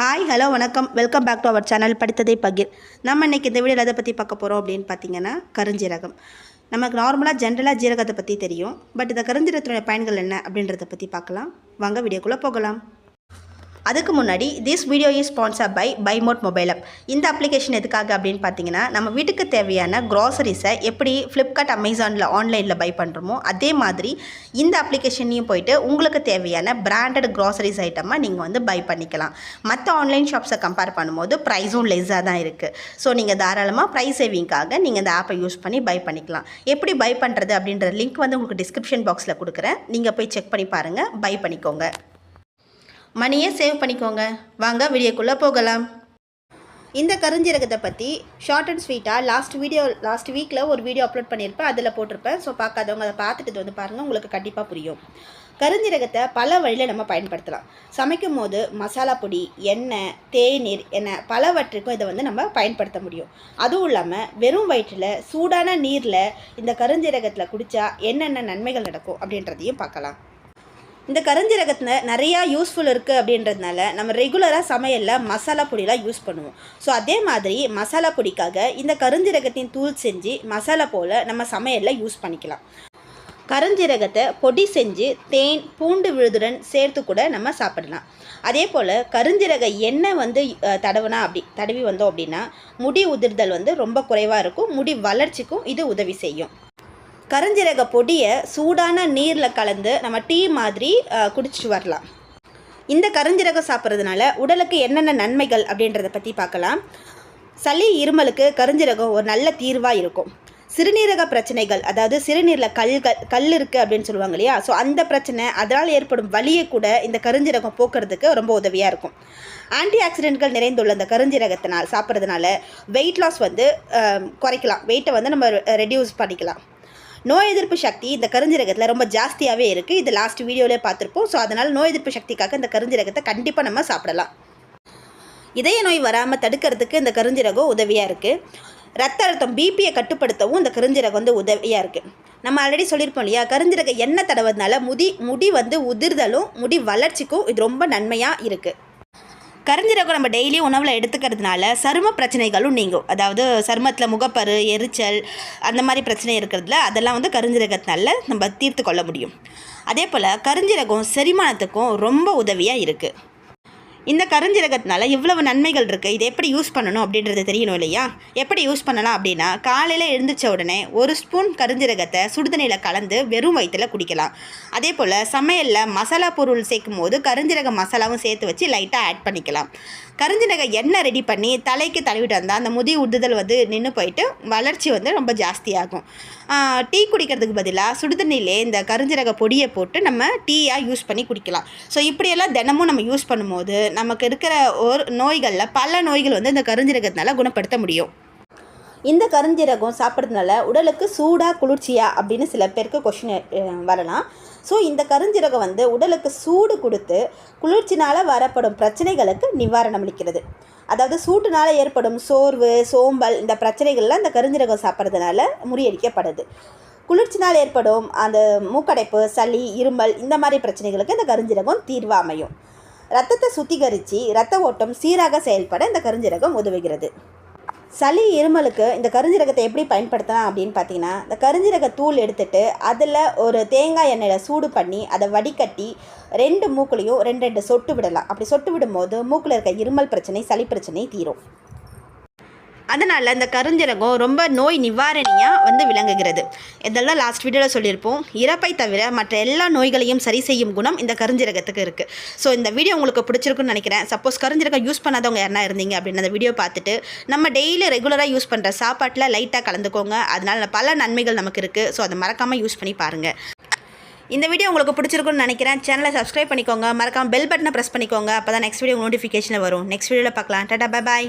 Hi hello வணக்கம். Welcome back to our channel படித்ததை பகிர். நம்ம இன்னைக்கு இந்த வீடியோவில் எதை பற்றி பார்க்க போகிறோம் அப்படின்னு பார்த்தீங்கன்னா கருஞ்சீரகம். நமக்கு நார்மலாக ஜென்ரலாக ஜீரகத்தை பற்றி தெரியும். பட் இந்த கருஞ்சீரகத்தினுடைய பயன்கள் என்ன அப்படின்றத பற்றி பார்க்கலாம். வாங்க வீடியோக்குள்ளே போகலாம். அதுக்கு முன்னாடி this video is sponsor by பைமோட் mobile app இந்த அப்ளிகேஷன் எதுக்காக அப்படின்னு பார்த்தீங்கன்னா நம்ம வீட்டுக்கு தேவையான க்ராசரிஸை எப்படி ஃப்ளிப்கார்ட் அமேசானில் ஆன்லைனில் பை பண்ணுறோமோ அதே மாதிரி இந்த அப்ளிகேஷன்லையும் போயிட்டு உங்களுக்கு தேவையான பிராண்டட் க்ராசரிஸ் ஐட்டமாக நீங்கள் வந்து பை பண்ணிக்கலாம். மற்ற ஆன்லைன் ஷாப்ஸை கம்பேர் பண்ணும்போது ப்ரைஸும் லெஸ்ஸாக தான் இருக்குது ஸோ நீங்கள் தாராளமாக ப்ரைஸ் சேவிங்காக நீங்கள் இந்த ஆப்பை யூஸ் பண்ணி பை பண்ணிக்கலாம். எப்படி பை பண்ணுறது அப்படின்ற லிங்க் வந்து உங்களுக்கு டிஸ்கிரிப்ஷன் பாக்ஸில் கொடுக்குறேன். நீங்கள் போய் செக் பண்ணி பாருங்கள் பை பண்ணிக்கோங்க. மணியை சேவ் பண்ணிக்கோங்க. வாங்க வீடியோக்குள்ளே போகலாம். இந்த கருஞ்சீரகத்தை பற்றி ஷார்ட் அண்ட் ஸ்வீட்டாக லாஸ்ட் வீடியோ லாஸ்ட் வீக்கில் ஒரு வீடியோ அப்லோட் பண்ணியிருப்பேன் அதில் போட்டிருப்பேன். ஸோ பார்க்காதவங்க அதை பார்த்துட்டு வந்து பாருங்கள் உங்களுக்கு கண்டிப்பாக புரியும். கருஞ்சீரகத்தை பல வழியில் நம்ம பயன்படுத்தலாம். சமைக்கும் போது மசாலா பொடி எண்ணெய் தேநீர் என பலவற்றுக்கும் இதை வந்து நம்ம பயன்படுத்த முடியும். அதுவும் இல்லாமல் வெறும் வயிற்றில் சூடான நீரில் இந்த கருஞ்சீரகத்தில் குடித்தா என்னென்ன நன்மைகள் நடக்கும் அப்படின்றதையும் பார்க்கலாம். இந்த கருஞ்சீரகத்தில் நிறையா யூஸ்ஃபுல் இருக்குது அப்படின்றதுனால நம்ம ரெகுலராக சமையலில் மசாலா பொடியெலாம் யூஸ் பண்ணுவோம். ஸோ அதே மாதிரி மசாலா பொடிக்காக இந்த கருஞ்சீரகத்தின் தூள் செஞ்சு மசாலா போல் நம்ம சமையலில் யூஸ் பண்ணிக்கலாம். கருஞ்சீரகத்தை பொடி செஞ்சு தேன் பூண்டு விழுதுடன் சேர்த்து கூட நம்ம சாப்பிடலாம். அதே போல் கருஞ்சீரக எண்ணெய் வந்து தடவுனா அப்படி தடவி வந்தோம் அப்படின்னா முடி உதிர்தல் வந்து ரொம்ப குறைவாக இருக்கும். முடி வளர்ச்சிக்கும் இது உதவி செய்யும். கரஞ்சீரக பொடியை சூடான நீரில் கலந்து நம்ம டீ மாதிரி குடிச்சிட்டு வரலாம். இந்த கருஞ்சீரகம் சாப்பிட்றதுனால உடலுக்கு என்னென்ன நன்மைகள் அப்படின்றத பற்றி பார்க்கலாம். சளி இருமலுக்கு கருஞ்சீரகம் ஒரு நல்ல தீர்வாக இருக்கும். சிறுநீரக பிரச்சனைகள் அதாவது சிறுநீரில் கல்கள் கல் இருக்குது அப்படின்னு சொல்லுவாங்க இல்லையா? ஸோ அந்த பிரச்சனை அதனால் ஏற்படும் வலியை கூட இந்த கருஞ்சீரகம் போக்குறதுக்கு ரொம்ப உதவியாக இருக்கும். ஆன்டி ஆக்சிடென்ட்கள் நிறைந்துள்ள இந்த கருஞ்சீரகத்தினால் சாப்பிட்றதுனால வெயிட் லாஸ் வந்து குறைக்கலாம். வெயிட்டை வந்து நம்ம ரெடியூஸ் பண்ணிக்கலாம். நோய் எதிர்ப்பு சக்தி இந்த கருஞ்சீரகத்தில் ரொம்ப ஜாஸ்தியாகவே இருக்குது இது லாஸ்ட் வீடியோவிலே பார்த்துருப்போம். ஸோ அதனால் நோய் எதிர்ப்பு சக்திக்காக இந்த கருஞ்சீரகத்தை கண்டிப்பாக நம்ம சாப்பிடலாம். இதய நோய் வராமல் தடுக்கிறதுக்கு இந்த கருஞ்சீரகம் உதவியாக இருக்குது ரத்த அழுத்தம் பிபியை கட்டுப்படுத்தவும் இந்த கருஞ்சீரகம் வந்து உதவியாக இருக்குது நம்ம ஆல்ரெடி சொல்லியிருப்போம் இல்லையா? கருஞ்சிரகம் எண்ணெய் தடவதுனால முடி முடி வந்து உதிர்தலும் முடி வளர்ச்சிக்கும் இது ரொம்ப நன்மையாக இருக்குது கருஞ்சீரகம் நம்ம டெய்லி உணவில் எடுத்துக்கிறதுனால சரும பிரச்சனைகளும் நீங்கும். அதாவது சருமத்தில் முகப்பரு எரிச்சல் அந்த மாதிரி பிரச்சனை இருக்கிறதுல அதெல்லாம் வந்து கருஞ்சீரகத்தினால நம்ம தீர்த்து கொள்ள முடியும். அதே போல் கருஞ்சீரகம் செரிமானத்துக்கும் ரொம்ப உதவியாக இருக்குது இந்த கருஞ்சீரகத்தினால இவ்வளவு நன்மைகள் இருக்குது இதை எப்படி யூஸ் பண்ணணும் அப்படின்றது தெரியணும் இல்லையா? எப்படி யூஸ் பண்ணலாம் அப்படின்னா காலையில் எழுந்திரிச்ச உடனே ஒரு ஸ்பூன் கருஞ்சீரகத்தை சுடுதண்ணியில் கலந்து வெறும் வயிற்றில் குடிக்கலாம். அதே போல் சமையலில் மசாலா பொருள் சேர்க்கும் போது கருஞ்சீரக மசாலாவும் சேர்த்து வச்சு லைட்டாக ஆட் பண்ணிக்கலாம். கருஞ்சீரக எண்ணெய் ரெடி பண்ணி தலைக்கு தழுவிட்டு வந்தால் அந்த முதி உடுதல் வந்து நின்று போயிட்டு வளர்ச்சி வந்து ரொம்ப ஜாஸ்தியாகும் டீ குடிக்கிறதுக்கு பதிலாக சுடுதண்ணிலே இந்த கருஞ்சீரக பொடியை போட்டு நம்ம டீயாக யூஸ் பண்ணி குடிக்கலாம். ஸோ இப்படியெல்லாம் தினமும் நம்ம யூஸ் பண்ணும்போது நமக்கு இருக்கிற ஒரு நோய்களில் பல நோய்கள் வந்து இந்த கருஞ்சீரகத்தினால குணப்படுத்த முடியும். இந்த கருஞ்சீரகம் சாப்பிட்றதுனால உடலுக்கு சூடாக குளிர்ச்சியா அப்படின்னு சில பேருக்கு கொஷின் வரலாம். ஸோ இந்த கருஞ்சீரகம் வந்து உடலுக்கு சூடு கொடுத்து குளிர்ச்சினால் வரப்படும் பிரச்சனைகளுக்கு நிவாரணம் அளிக்கிறது. அதாவது சூட்டுனால் ஏற்படும் சோர்வு சோம்பல் இந்த பிரச்சனைகள்லாம் இந்த கருஞ்சீரகம் சாப்பிட்றதுனால முறியடிக்கப்படுது. குளிர்ச்சினால் ஏற்படும் அந்த மூக்கடைப்பு சளி இருமல் இந்த மாதிரி பிரச்சனைகளுக்கு இந்த கருஞ்சீரகம் தீர்வு அமையும். ரத்தத்தை சுத்திகரித்து ரத்த ஓட்டம் சீராக செயல்பட இந்த கருஞ்சீரகம் உதவுகிறது. சளி இருமலுக்கு இந்த கருஞ்சீரகத்தை எப்படி பயன்படுத்தலாம் அப்படின்னு பார்த்தீங்கன்னா இந்த கருஞ்சீரக தூள் எடுத்துட்டு அதில் ஒரு தேங்காய் எண்ணெயில் சூடு பண்ணி அதை வடிகட்டி ரெண்டு மூக்குலையும் ரெண்டு ரெண்டு சொட்டு விடலாம். அப்படி சொட்டு விடும்போது மூக்கில் இருக்க இருமல் பிரச்சனை சளி பிரச்சனை தீரும். அதனால் இந்த கருஞ்சீரகம் ரொம்ப நோய் நிவாரணியாக வந்து விளங்குகிறது. இதெல்லாம் லாஸ்ட் வீடியோவில் சொல்லியிருப்போம். இறப்பை தவிர மற்ற எல்லா நோய்களையும் சரி செய்யும் குணம் இந்த கருஞ்சீரகத்துக்கு இருக்குது ஸோ இந்த வீடியோ உங்களுக்கு பிடிச்சிருக்குன்னு நினைக்கிறேன். சப்போஸ் கருஞ்சீரகம் யூஸ் பண்ணாதவங்க யாருனா இருந்தீங்க அப்படின்னு அந்த வீடியோ பார்த்துட்டு நம்ம டெய்லி ரெகுலராக யூஸ் பண்ணுற சாப்பாட்டில் லைட்டாக கலந்துக்கோங்க. அதனால் பல நன்மைகள் நமக்கு இருக்குது ஸோ அதை மறக்காமல் யூஸ் பண்ணி பாருங்கள் இந்த வீடியோ உங்களுக்கு பிடிச்சிருக்குன்னு நினைக்கிறேன். சேனலை சப்ஸ்கிரைப் பண்ணிக்கோங்க. மறக்காம பெல் பட்டனை ப்ரெஸ் பண்ணிக்கோங்க. அப்போ தான் நெக்ஸ்ட் வீடியோ நோட்டிஃபிகேஷனில் வரும். நெக்ஸ்ட் வீடியோவில் பார்க்கலாம். Tata bye bye